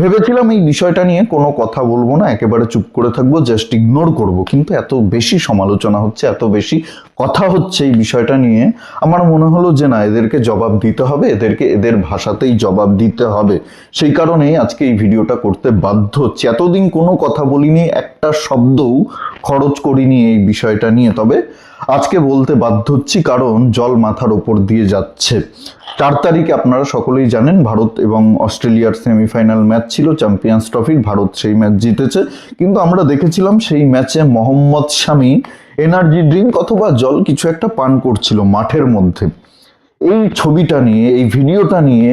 ভেবেছিলাম এই বিষয়টা নিয়ে কোনো কথা বলব না, একেবারে চুপ করে থাকব জাস্ট ইগনোর করব। কিন্তু এত বেশি সমালোচনা হচ্ছে, এত বেশি কথা হচ্ছে এই বিষয়টা নিয়ে, আমার মনে হলো যে না, এদেরকে জবাব দিতে হবে, এদেরকে, এদের ভাষাতেই জবাব দিতে হবে। সেই কারণেই আজকে এই ভিডিওটা করতে বাধ্য হচ্ছে। এতদিন কোনো কথা বলিনি, একটা শব্দও খরচ করিনি এই বিষয়টা নিয়ে, তবে আজকে বলতে বাধ্য হচ্ছি কারণ জল মাথার ওপর দিয়ে যাচ্ছে। চার তারিখে আপনারা সকলেই জানেন, ভারত এবং অস্ট্রেলিয়ার সেমিফাইনাল ম্যাচ ছিল চ্যাম্পিয়ন্স ট্রফির ভারত সেই ম্যাচ জিতেছে। কিন্তু আমরা দেখেছিলাম সেই ম্যাচে মোহাম্মদ শামি এনার্জি ড্রিঙ্ক অথবা জল কিছু একটা পান করছিল মাঠের মধ্যে। এই ছবিটা নিয়ে, এই ভিডিওটা নিয়ে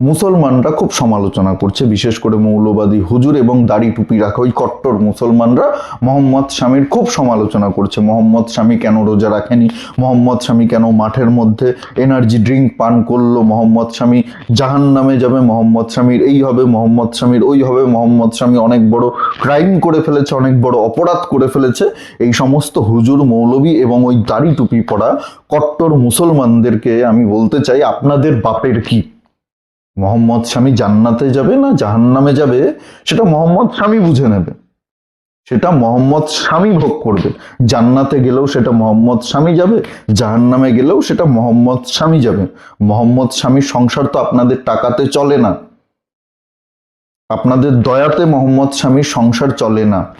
মুসলমানরা খুব সমালোচনা করছে, বিশেষ করে মৌলবাদী হুজুর এবং দাড়ি টুপি রাখা ওই কট্টর মুসলমানরা। মোহাম্মদ স্বামীর খুব সমালোচনা করছে, মোহাম্মদ স্বামী কেন রোজা রাখেনি, মোহাম্মদ স্বামী কেন মাঠের মধ্যে এনার্জি ড্রিঙ্ক পান করল, মোহাম্মদ স্বামী জাহান নামে যাবে, মোহাম্মদ স্বামীর এই হবে, মোহাম্মদ স্বামীর ওই হবে, মোহাম্মদ স্বামী অনেক বড় ক্রাইম করে ফেলেছে, অনেক বড় অপরাধ করে ফেলেছে। এই সমস্ত হুজুর, মৌলবী এবং ওই দাড়ি টুপি পরা কট্টর মুসলমানদেরকে আমি বলতে চাই, আপনাদের বাপের কি? মোহাম্মদ স্বামী জান্নাতে যাবে না জাহান্নামে যাবে? সেটা মোহাম্মদ স্বামী বুঝে নেবে। সেটা মোহাম্মদ স্বামী ভোগ করবে। জান্নাতে গেলেও সেটা মোহাম্মদ স্বামী যাবে, জাহান্নামে গেলেও সেটা মোহাম্মদ স্বামী যাবে। মোহাম্মদ স্বামীর সংসার তো আপনাদের টাকাতে চলে না। আপনাদের দয়াতে মোহাম্মদ স্বামীর সংসার চলে না।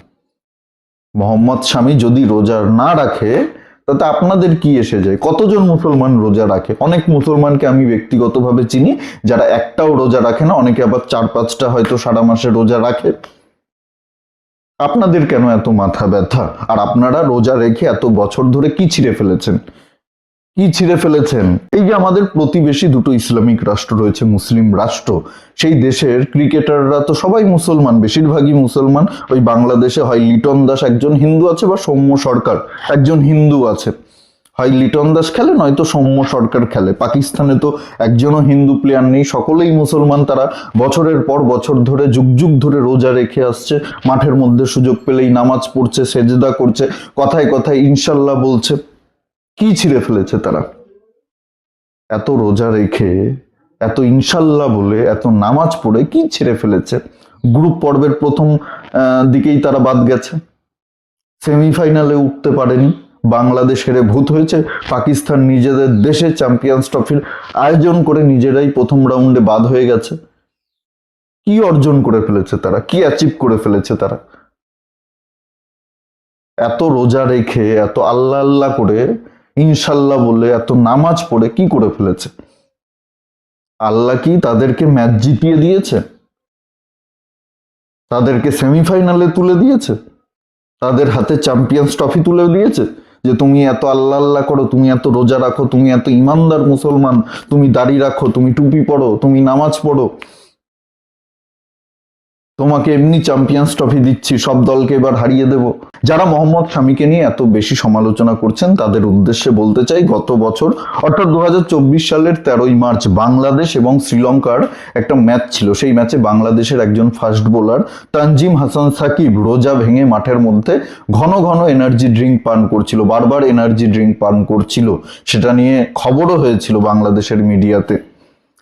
মোহাম্মদ স্বামী যদি রোজার না রাখে তাতে আপনাদের কি এসে যায়? কতজন মুসলমান রোজা রাখে? অনেক মুসলমানকে আমি ব্যক্তিগতভাবে চিনি, যারা একটাও রোজা রাখে না, অনেকে আবার চার পাঁচটা হয়তো সারা মাসে রোজা রাখে। আপনাদের কেন এত মাথা ব্যথা? আর আপনারা রোজা রেখে এত বছর ধরে কি ছিঁড়ে ফেলেছেন? কি ছিঁড়ে ফেলেছেন? এই যে আমাদের প্রতিবেশী দুটো ইসলামিক রাষ্ট্র রয়েছে, মুসলিম রাষ্ট্র, সেই দেশের ক্রিকেটাররা তো সবাই মুসলমান, বেশিরভাগই মুসলমান। ওই বাংলাদেশে হয় লিটন দাস একজন হিন্দু আছে বা সৌম্য সরকার, একজন হিন্দু আছে। হয় লিটন দাস খেলে, নয়তো সৌম্য সরকার খেলে। পাকিস্তানে তো একজনও হিন্দু প্লেয়ার নেই, সকলেই মুসলমান। তারা বছরের পর বছর ধরে, যুগ যুগ ধরে রোজা রেখে আসছে। মাঠের মধ্যে সুযোগ পেলেই নামাজ পড়ছে, সেজদা করছে, কথায় কথায় ইনশাল্লাহ বলছে। কি ছিঁড়ে ফেলেছে তারা? এত রোজা রেখে, এত ইনশাল্লাহ বলে, এত নামাজ পড়ে কি ছেড়ে ফেলেছে? গ্রুপ পর্বের প্রথম দিকেই তারা বাদ গেছে। সেমিফাইনালে উঠতে পারেনি। বাংলাদেশ হেরে ভূত হয়েছে। পাকিস্তান নিজেদের দেশে চ্যাম্পিয়ন্স ট্রফির আয়োজন করে নিজেরাই প্রথম রাউন্ডে বাদ হয়ে গেছে। কি অর্জন করে ফেলেছে তারা? কি অ্যাচিভ করে ফেলেছে তারা? এত রোজা রেখে, এত আল্লাহ আল্লাহ করে ইনশাল্লাহ বলে এত নামাজ পড়ে কি করে ফেলেছে? আল্লাহ কি তাদেরকে ম্যাচ জিতিয়ে দিয়েছে? তাদেরকে সেমিফাইনালে তুলে দিয়েছে? তাদের হাতে চ্যাম্পিয়ন্স ট্রফি তুলে দিয়েছে? যে তুমি এত আল্লাহ আল্লাহ করো, তুমি এত রোজা রাখো, তুমি এত ইমানদার মুসলমান, তুমি দাড়ি রাখো, তুমি টুপি পড়ো তুমি নামাজ পড়ো। তোমাকে এমনি চ্যাম্পিয়ন্স ট্রফি দিচ্ছি, সব দলকে এবার হারিয়ে দেব। যারা মোহাম্মদ শামীকে নিয়ে এত বেশি সমালোচনা করছেন, তাদের উদ্দেশ্যে বলতে চাই, গত বছর, অর্থাৎ দু হাজার চব্বিশ সালের তেরোই মার্চ, বাংলাদেশ এবং শ্রীলঙ্কার একটা ম্যাচ ছিল। সেই ম্যাচে বাংলাদেশের একজন ফাস্ট বোলার তানজিম হাসান সাকিব রোজা ভেঙে মাঠের মধ্যে ঘন ঘন এনার্জি ড্রিঙ্ক পান করছিল, বারবার এনার্জি ড্রিঙ্ক পান করছিল। সেটা নিয়ে খবরও হয়েছিল বাংলাদেশের মিডিয়াতে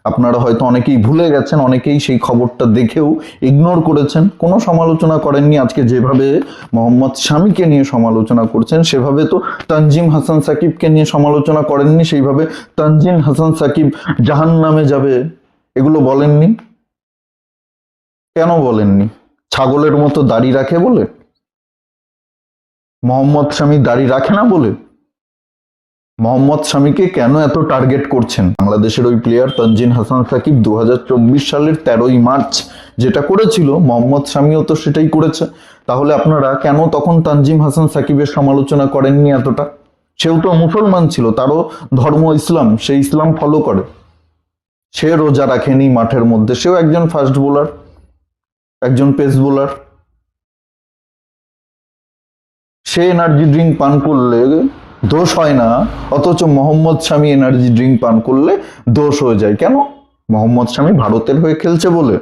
আপনারা হয়তো অনেকেই ভুলে গেছেন, অনেকেই সেই খবরটা দেখেও ইগনোর করেছেন। কোনো সমালোচনা করেননি, আজকে যেভাবে মোহাম্মদ শামীকে নিয়ে সমালোচনা করছেন, সেভাবে তো তানজিম হাসান সাকিবকে নিয়ে সমালোচনা করেননি, সেইভাবে তানজিম হাসান সাকিব জাহান নামে যাবে, এগুলো বলেননি? কেন বলেননি? ছাগলের মতো দাড়ি রাখে বলে? মোহাম্মদ শামী দাড়ি রাখে না বলে? মোহাম্মদ শামীকে কেন এত টার্গেট করছেন? বাংলাদেশের ওই প্লেয়ার তানজিন হাসান সাকিব দু হাজার চব্বিশ সালের তেরোই মার্চ যেটা করেছিল, মোহাম্মদ শামীও তো সেটাই করেছে। তাহলে আপনারা কেন তখন তানজিম হাসান সাকিবের সমালোচনা করেননি এতটা? সেও তো মুসলমান ছিল, তারও ধর্ম ইসলাম, সে ইসলাম ফলো করে। সে রোজা রাখেনি মাঠের মধ্যে, সেও একজন ফাস্ট বোলার একজন পেস বোলার সে এনার্জি ড্রিঙ্ক পান করলে দোষ হয় না, অথচ মোহাম্মদ স্বামী এনার্জি ড্রিঙ্ক পান করলে দোষ হয়ে যায়। কেন? মোহাম্মদ শামী ভারতের হয়ে খেলছে বলে।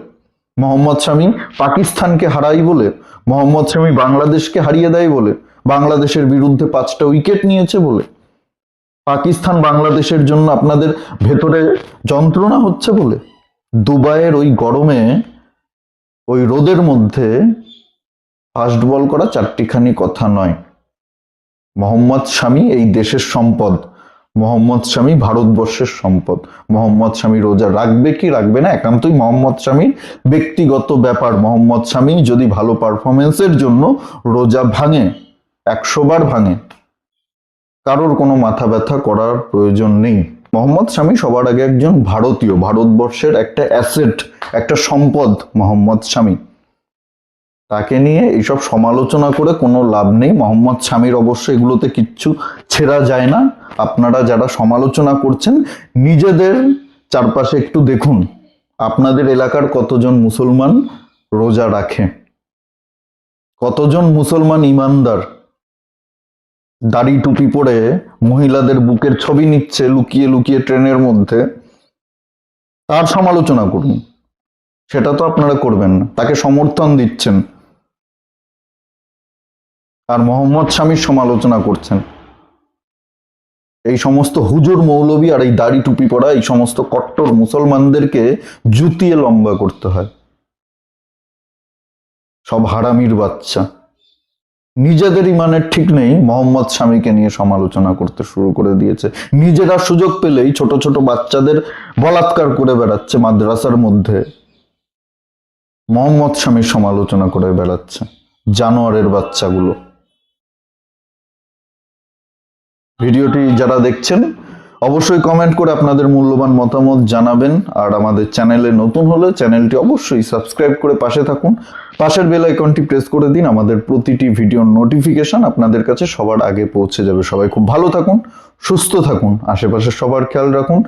মোহাম্মদ শামী পাকিস্তানকে হারাই বলে। মোহাম্মদ শামী বাংলাদেশকে হারিয়ে দেয় বলে। বাংলাদেশের বিরুদ্ধে পাঁচটা উইকেট নিয়েছে বলে। পাকিস্তান বাংলাদেশের জন্য আপনাদের ভেতরে যন্ত্রণা হচ্ছে বলে। দুবাইয়ের ওই গরমে, ওই রোদের মধ্যে ফাস্ট বল করা চারটিখানি কথা নয়। মোহাম্মদ স্বামী এই দেশের সম্পদ। মোহাম্মদ স্বামী ভারতবর্ষের সম্পদ। মোহাম্মদ স্বামী রোজা রাখবে কি রাখবে না একান্তই মোহাম্মদ স্বামীর ব্যক্তিগত ব্যাপার। মোহাম্মদ স্বামী যদি ভালো পারফরমেন্সের জন্য রোজা ভাঙে, একশো বার ভাঙে, কারোর কোনো মাথা ব্যথা করার প্রয়োজন নেই। মোহাম্মদ স্বামী সবার আগে একজন ভারতীয়, ভারতবর্ষের একটা অ্যাসেট, একটা সম্পদ মোহাম্মদ স্বামী তাকে নিয়ে এইসব সমালোচনা করে কোনো লাভ নেই। মোহাম্মদ স্বামীর অবশ্য এগুলোতে কিচ্ছু ছেড়া যায় না। আপনারা যারা সমালোচনা করছেন, নিজেদের চারপাশে একটু দেখুন। আপনাদের এলাকার কতজন মুসলমান রোজা রাখে? কতজন মুসলমান ইমানদার? দাড়ি টুপি পরে মহিলাদের বুকের ছবি নিচ্ছে লুকিয়ে লুকিয়ে ট্রেনের মধ্যে। তার সমালোচনা করুন। সেটা তো আপনারা করবেন না। তাকে সমর্থন দিচ্ছেন। আর মোহাম্মদ স্বামীর সমালোচনা করছেন। এই সমস্ত হুজুর মৌলবী আর এই দাড়ি টুপি পরা এই সমস্ত কট্টর মুসলমানদেরকে জুতিয়ে লম্বা করতে হয়। সব হারামির বাচ্চা। নিজেদের ইমানের ঠিক নেই, মোহাম্মদ স্বামীকে নিয়ে সমালোচনা করতে শুরু করে দিয়েছে। নিজেরা সুযোগ পেলেই ছোট ছোট বাচ্চাদের বলাৎকার করে বেড়াচ্ছে মাদ্রাসার মধ্যে। মোহাম্মদ স্বামীর সমালোচনা করে বেড়াচ্ছে জানোয়ারের বাচ্চাগুলো। ভিডিওটি যারা দেখছেন, অবশ্যই কমেন্ট করে আপনাদের মূল্যবান মতামত জানাবেন। আর আমাদের চ্যানেলে নতুন হলে চ্যানেলটি অবশ্যই সাবস্ক্রাইব করে পাশে থাকুন। পাশের বেল আইকনটি প্রেস করে দিন, আমাদের প্রতিটি ভিডিওর নোটিফিকেশন আপনাদের কাছে সবার আগে পৌঁছে যাবে। সবাই খুব ভালো থাকুন, সুস্থ থাকুন, আশেপাশে সবার খেয়াল রাখুন।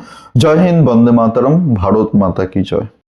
জয় হিন্দ, বন্দে মাতারম, ভারত মাতা কি জয়।